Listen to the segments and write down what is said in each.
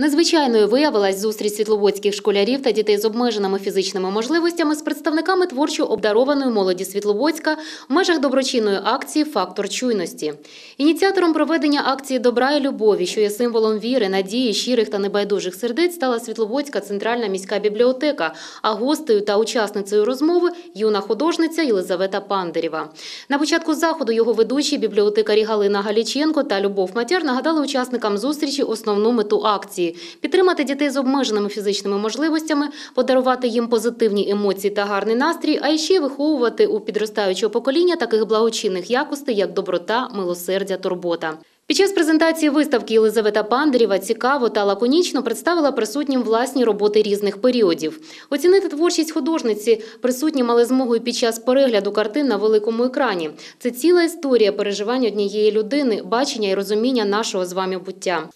Незвичайною виявилась зустріч світловодських школярів та дітей з обмеженими фізичними можливостями з представниками творчо обдарованої молоді Світловодська в межах доброчинної акції Фактор чуйності. Ініціатором проведення акції добра і любові, що є символом віри, надії, щирих та небайдужих сердець, стала Світловодська центральна міська бібліотека. А гостею та учасницею розмови юна художниця Єлизавета Пандерєва. На початку заходу його ведучі бібліотекарі Галина Галіченко та Любов Матяр нагадали учасникам зустрічі основну мету акції підтримати дітей з обмеженими фізичними можливостями, подарувати їм позитивні емоції та гарний настрій, а ще виховувати у підростаючого покоління таких благочинних якостей, як доброта, милосердя, турбота. Під час презентації виставки Єлизавета Пандарєва цікаво та лаконічно представила присутнім власні роботи різних періодів. Оцінити творчість художниці присутні мали змогу і під час перегляду картин на великому екрані. Це ціла історія переживань однієї людини, бачення і розуміння нашого з вами буття.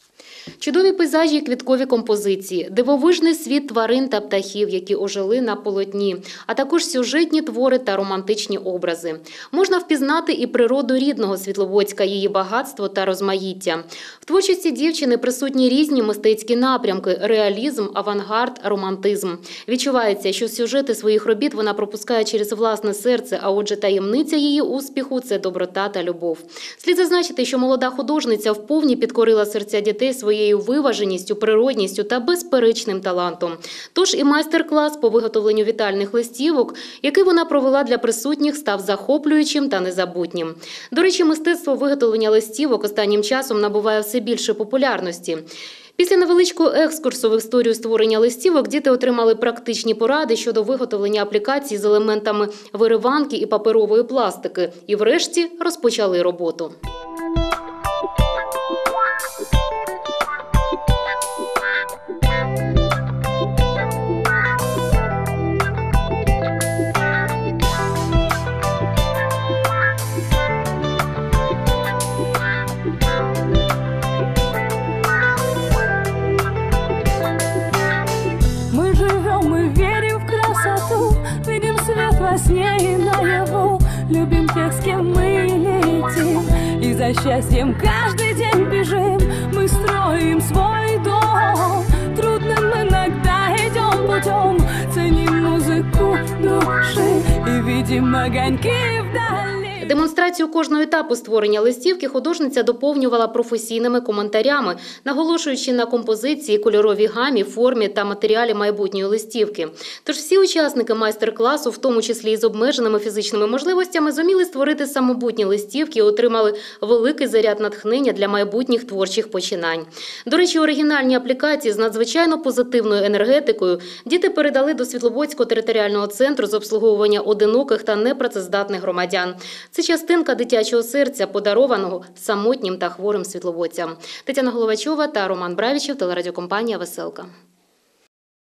Чудові пейзажі і квіткові композиції, дивовижний світ тварин та птахів, які ожили на полотні, а також сюжетні твори та романтичні образи. Можна впізнати і природу рідного Світловодська, її багатство та розмаїття. В творчості дівчини присутні різні мистецькі напрямки: реалізм, авангард, романтизм. Відчувається, що сюжети своїх робіт вона пропускає через власне серце, а отже, таємниця її успіху це доброта та любов. Слід зазначити, що молода художниця вповні підкорила серця дітей своєю виваженістю, природністю та безперечним талантом. Тож і майстер-клас по виготовленню вітальних листівок, який вона провела для присутніх, став захоплюючим та незабутнім. До речі, мистецтво виготовлення листівок останнім часом набуває все більше популярності. Після невеличкого екскурсу в історію створення листівок діти отримали практичні поради щодо виготовлення аплікацій з елементами вириванки і паперової пластики. І врешті розпочали роботу. Во сне и наяву, любим тех, с кем мы летим, и за счастьем каждый день бежим, мы строим свой дом, трудным иногда идем путем, ценим музыку души. И видим огоньки вдали. Демонстрацію кожного етапу створення листівки художниця доповнювала професійними коментарями, наголошуючи на композиції, кольоровій гамі, формі та матеріалі майбутньої листівки. Тож всі учасники майстер-класу, в тому числі і з обмеженими фізичними можливостями, зуміли створити самобутні листівки і отримали великий заряд натхнення для майбутніх творчих починань. До речі, оригінальні аплікації з надзвичайно позитивною енергетикою діти передали до Світловодського територіального центру з обслуговування одиноких та непрацездатних громадян. Це частинка дитячого серця, подарованого самотнім та хворим світловодцям. Тетяна Головачова та Роман Бравічев, телерадіокомпанія Веселка.